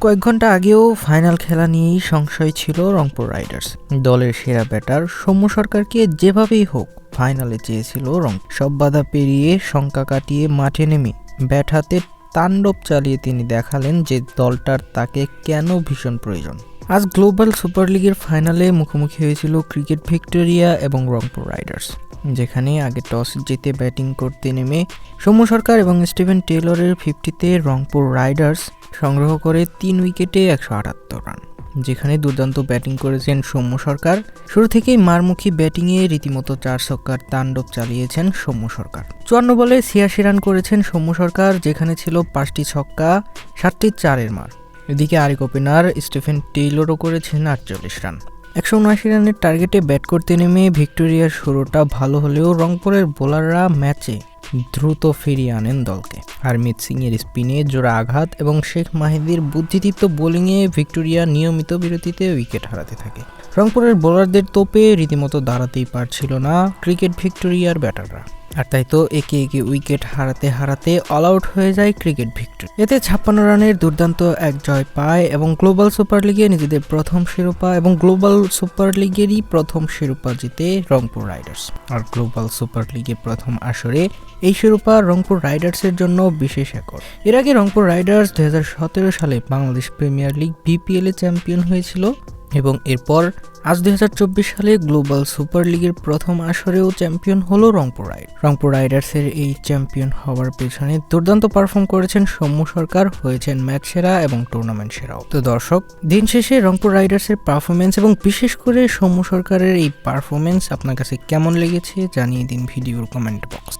কয়েক ঘণ্টা আগেও ফাইনাল খেলা নিয়েই সংশয় ছিল রংপুর রাইডার্স। দলের সেরা ব্যাটার সৌম্য সরকারকে যেভাবেই হোক ফাইনালে চেয়েছিল রং সব বাধা পেরিয়ে শঙ্কা কাটিয়ে মাঠে নেমে ব্যাট হাতে তাণ্ডব চালিয়ে তিনি দেখালেন যে দলটার তাকে কেন ভীষণ প্রয়োজন। আজ গ্লোবাল সুপার লিগের ফাইনালে মুখোমুখি হয়েছিল ক্রিকেট ভিক্টোরিয়া এবং রংপুর রাইডার্স, যেখানে আগে টস জিতে ব্যাটিং করতে নেমে সৌম্য সরকার এবং স্টিভেন টেলরের ফিফটিতে রংপুর রাইডার্স সংগ্রহ করে তিন উইকেটে একশো আটাত্তর রান, যেখানে দুর্দান্ত ব্যাটিং করেছেন সৌম্য সরকার। শুরু থেকেই মারমুখী ব্যাটিংয়ে রীতিমতো চার ছক্কার তাণ্ডব চালিয়েছেন সৌম্য সরকার। চুয়ান্ন বলে ছিয়াশি রান করেছেন সৌম্য সরকার, যেখানে ছিল পাঁচটি ছক্কা, সাতটি চারের মার। এদিকে আরেক ওপেনার স্টিফেন টেইলরও করেছেন আটচল্লিশ রান। একশো উনআশি রানের টার্গেটে ব্যাট করতে নেমে ভিক্টোরিয়ার শুরুটা ভালো হলেও রংপুরের বোলাররা ম্যাচে দ্রুত ফিরিয়ে আনেন দলকে। হারমিত সিং এর স্পিনে জোড়া আঘাত এবং শেখ মাহিদির বুদ্ধিদীপ্ত বোলিংয়ে ভিক্টোরিয়া নিয়মিত বিরতিতে উইকেট হারাতে থাকে। রংপুরের বোলারদের তোপে রীতিমতো দাঁড়াতেই পারছিল না ক্রিকেট ভিক্টোরিয়ার ব্যাটাররা। আর তাই তো একে একে উইকেট হারাতে হারাতে অল আউট হয়ে যায় ক্রিকেট ভিক্টোরি। এতে ছাপ্পান্ন রানের দুর্দান্ত এক জয় পায় এবং গ্লোবাল সুপার লিগে নিজেদের প্রথম শিরোপা এবং গ্লোবাল সুপার লিগেরই প্রথম শিরোপা জিতে রংপুর রাইডার্স। আর গ্লোবাল সুপার লিগে প্রথম আসরে এই শিরোপা রংপুর রাইডার্সের জন্য বিশেষ একর। এর আগে রংপুর রাইডার্স দুই হাজার সতেরো সালে বাংলাদেশ প্রিমিয়ার লিগ বিপিএল এ চ্যাম্পিয়ন হয়েছিল এবং এরপর আজ দু হাজার চব্বিশ সালে গ্লোবাল সুপার লিগের প্রথম আসরেও চ্যাম্পিয়ন হলো রংপুর রাইড। রংপুর রাইডার্সের এই চ্যাম্পিয়ন হওয়ার পেছনে দুর্দান্ত পারফর্ম করেছেন সৌম্য সরকার, হয়েছেন ম্যাচ সেরা এবং টুর্নামেন্ট সেরাও। তো দর্শক, দিন শেষে রংপুর রাইডার্সের পারফরমেন্স এবং বিশেষ করে সৌম্য সরকারের এই পারফরমেন্স আপনার কাছে কেমন লেগেছে জানিয়ে দিন ভিডিওর কমেন্ট বক্স